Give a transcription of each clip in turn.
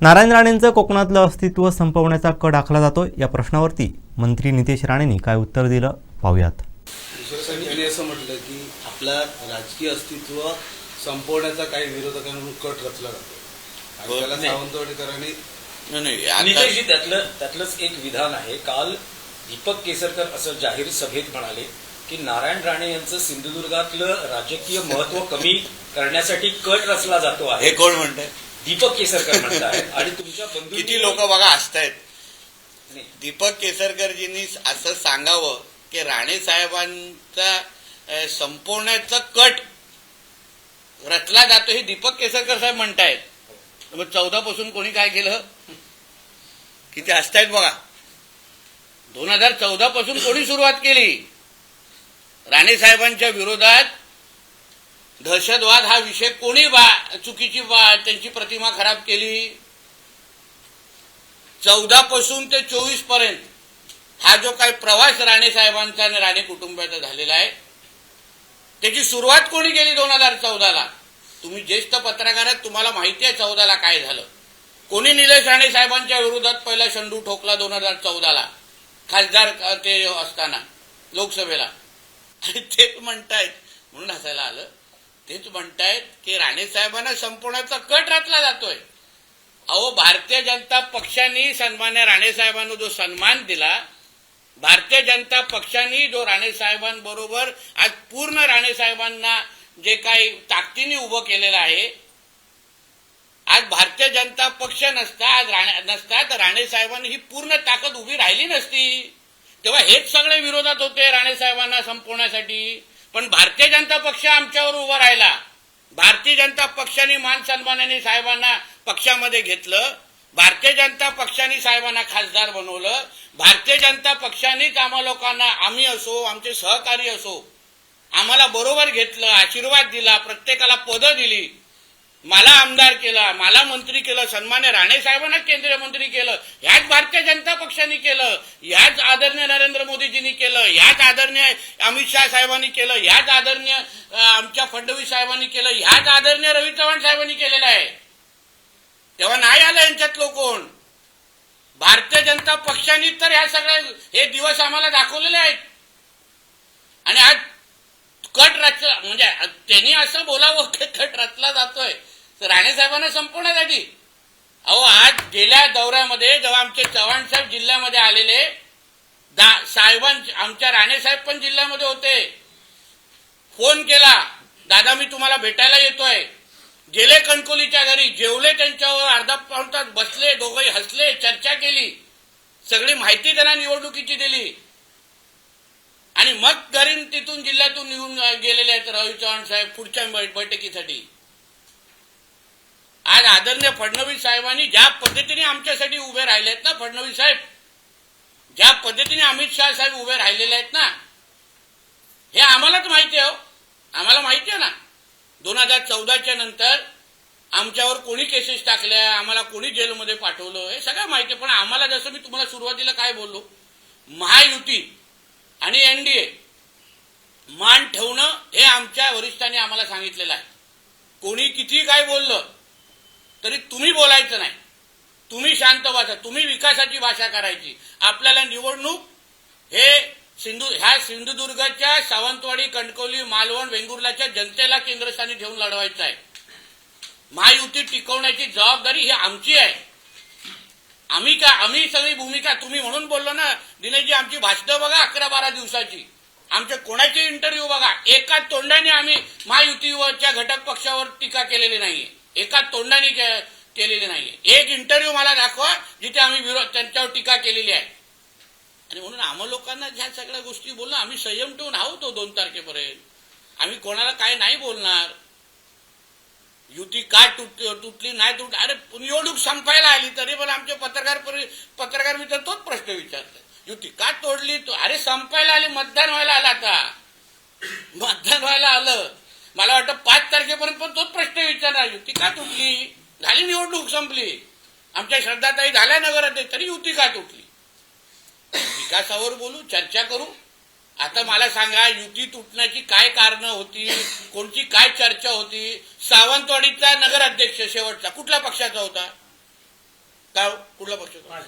नारायण राणेंचं कोकणातलं अस्तित्व संपवण्याचा कड आखला जातो या प्रश्नावरती मंत्री नितेश राणेंनी काय उत्तर दिलं पाहूयात. त्यांनी असं म्हटलं की आपला राजकीय अस्तित्व संपवण्याचा काही विरोधकांकडून कट रचला जातो आणि त्याला. सावंतवाडीकरांनी नितेशजी त्यातलं त्यातलंच एक विधान आहे. काल दीपक केसरकर असं जाहीर सभेत म्हणाले की नारायण राणे यांचं सिंधुदुर्गातलं राजकीय महत्त्व कमी करण्यासाठी कट रचला जातो हे आहे कोण म्हणतंय? दीपक केसरकर म्हणतात आणि तुमच्या बंधू किती लोक बघा हसतायत. नाही. दीपक केसरकरजींनी असं सांगावं की राणे साहेबांचा संपवण्याचा कट रचला जातो हे दीपक केसरकर साहेब म्हणतायत. मग चौदा पासून कोणी काय केलं? किती हसतायत बघा. दोन हजार चौदा पासून कोणी सुरुवात केली? राणे साहेबांच्या विरोधात दहशतवाद हा विषय कोणी बा चुकीची बा त्यांची प्रतिमा खराब केली? चौदा पासून ते चोवीसपर्यंत हा जो काही प्रवास राणे साहेबांचा आणि राणे कुटुंबाचा झालेला आहे त्याची सुरुवात कोणी केली दोन हजार चौदाला? तुम्ही ज्येष्ठ पत्रकार आहात तुम्हाला माहिती आहे चौदाला काय झालं. कोणी निलेश राणे साहेबांच्या विरोधात पहिला शंडू ठोकला दोन हजार चौदाला? खासदार ते असताना लोकसभेला. आणि तेच म्हणतायत म्हणून हसायला आलं. तेच म्हणतायत की राणे साहेबांना संपवण्याचा कट रचला जातोय. अहो भारतीय जनता पक्षाने सन्मान्य राणे साहेबांना जो सन्मान दिला भारतीय जनता पक्षाने जो राणे साहेबांबरोबर आज पूर्ण राणे साहेबांना जे काही ताकदीने उभं केलेलं आहे आज भारतीय जनता पक्ष नसता आज राणे नसता तर राणे साहेबांनी ही पूर्ण ताकद उभी राहिली नसती. तेव्हा हेच सगळे विरोधात होते राणे साहेबांना संपवण्यासाठी. पण भारतीय जनता पक्ष आमच्यावर उभा राहिला. भारतीय जनता पक्षाने मान सन्मानाने साहेबांना पक्षामध्ये घेतलं. भारतीय जनता पक्षाने साहेबांना खासदार बनवलं. भारतीय जनता पक्षानेच आम्हा लोकांना आम्ही असो आमचे सहकारी असो आम्हाला बरोबर घेतलं आशीर्वाद दिला प्रत्येकाला पदं दिली. मला आमदार केला मला मंत्री केलं सन्मान्य राणे साहेबांना केंद्रीय मंत्री केलं ह्याच भारतीय जनता पक्षाने केलं ह्याच आदरणीय नरेंद्र मोदीजींनी केलं ह्याच आदरणीय अमित शाह साहेबांनी केलं ह्याच आदरणीय आमच्या फडणवीस साहेबांनी केलं ह्याच आदरणीय रवी चव्हाण साहेबांनी केलेलं आहे. तेव्हा नाही आलं यांच्यातलो कोण भारतीय जनता पक्षाने तर ह्या सगळ्या हे दिवस आम्हाला दाखवलेले आहेत. आणि आज कट रचला म्हणजे त्यांनी असं बोलावं की कट रचला जातोय. तर राणे साहेबांना संपवण्यासाठी. अहो आज गेल्या दौऱ्यामध्ये जेव्हा आमचे चव्हाण साहेब जिल्ह्यामध्ये आलेले साहेबां आमच्या राणे साहेब पण जिल्ह्यामध्ये होते. फोन केला दादा मी तुम्हाला भेटायला येतोय. गेले कणकोलीच्या घरी जेवले त्यांच्यावर अर्धा पाऊन तास बसले दोघंही हसले चर्चा केली. सगळी माहिती त्यांना निवडणुकीची दिली. आणि मग घरी तिथून जिल्ह्यातून निघून गेलेले आहेत रवी चव्हाण साहेब पुढच्या बैठकीसाठी. आज आदरणीय फडणवीस साहेबांनी ज्या पद्धतीने आमच्यासाठी उभे राहिले आहेत ना फडणवीस साहेब ज्या पद्धतीने अमित शहा साहेब उभे राहिलेले आहेत ना हे आम्हालाच माहिती आहे हो. आम्हाला माहिती आहे ना. दोन हजार चौदाच्या नंतर आमच्यावर कोणी केसेस टाकल्या आम्हाला कोणी जेलमध्ये पाठवलं हे सगळं माहिती आहे. पण आम्हाला जसं मी तुम्हाला सुरुवातीला काय बोललो महायुती आणि एनडीए मान ठेवणं हे आमच्या वरिष्ठांनी आम्हाला सांगितलेलं आहे. कोणी किती काय बोललं तरी तुम्ही बोलायचं नाही. तुम्ही शांत भाषा तुम्ही विकासाची भाषा करायची. आपल्याला निवडणूक हे सिंधू ह्या सिंधुदुर्गच्या सावंतवाडी कणकवली मालवण वेंगुर्लाच्या जनतेला केंद्रस्थानी ठेवून लढवायचं आहे. महायुती टिकवण्याची जबाबदारी ही आमची आहे. आम्ही का आम्ही सगळी भूमिका तुम्ही म्हणून बोललो ना दिनेशजी आमची भाषणं बघा अकरा बारा दिवसाची. आमच्या कोणाचे इंटरव्ह्यू बघा. एका तोंडाने आम्ही महायुतीवरच्या घटक पक्षावर टीका केलेली नाहीये. एका तोंडाने केलेले केलेली नाहीये. एक इंटरव्ह्यू मला दाखवा जिथे आम्ही विरोध त्यांच्यावर टीका केलेली आहे. आणि म्हणून आम्हा लोकांना ह्या सगळ्या गोष्टी बोलणं आम्ही संयम ठेवून आहोत दोन तारखेपर्यंत. आम्ही कोणाला काय नाही बोलणार. युती का तुट तुटली नाही तुट अरे निवडणूक संपायला आली तरी पण आमचे पत्रकार पत्रकार मित्र तोच प्रश्न विचारतात. युती का तोडली? तो अरे संपायला आली मतदान व्हायला आलं आता. मतदान व्हायला आलं. मला वाटतं पाच तारखेपर्यंत पण तोच प्रश्न विचारणार युती का तुटली? झाली निवडणूक संपली. आमच्या श्रद्धाताई झाल्या नगराध्यक्ष तरी युती का तुटली? विकासावर बोलू चर्चा करू. आता मला सांगा युती तुटण्याची काय कारण होती? कोणती काय चर्चा होती? सावंतवाडीचा नगराध्यक्ष शेवटचा कुठल्या पक्षाचा होता? काय हो? कुठला पक्ष होता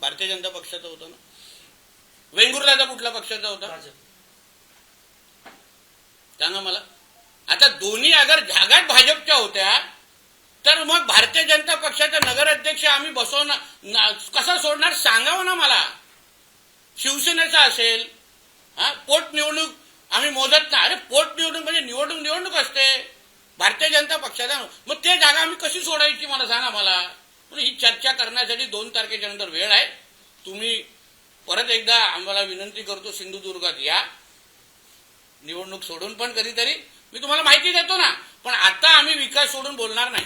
भारतीय जनता पक्षाचा होता ना? वेंगुर्ल्याचा कुठल्या पक्षाचा होता? सांगा मला. आता दोन्ही अगर जागाच भाजपच्या होत्या तर मग भारतीय जनता पक्षाचा नगराध्यक्ष आम्ही बसवणार कसा सोडणार? सांगावं ना मला. शिवसेनेचा असेल हा पोटनिवडणूक आम्ही मोजत नाही. अरे पोटनिवडणूक म्हणजे निवडणूक निवडणूक असते. भारतीय जनता पक्षाचा मग ते जागा आम्ही कशी सोडायची मला सांगा मला. म्हणजे ही चर्चा करण्यासाठी दोन तारखेच्या नंतर वेळ आहे. तुम्ही परत एकदा आम्हाला विनंती करतो सिंधुदुर्गात या. निवडणूक सोडून पण कधीतरी. मी तुम्हाला माहिती देतो ना. पण आता आम्ही विकास सोडून बोलणार नाही.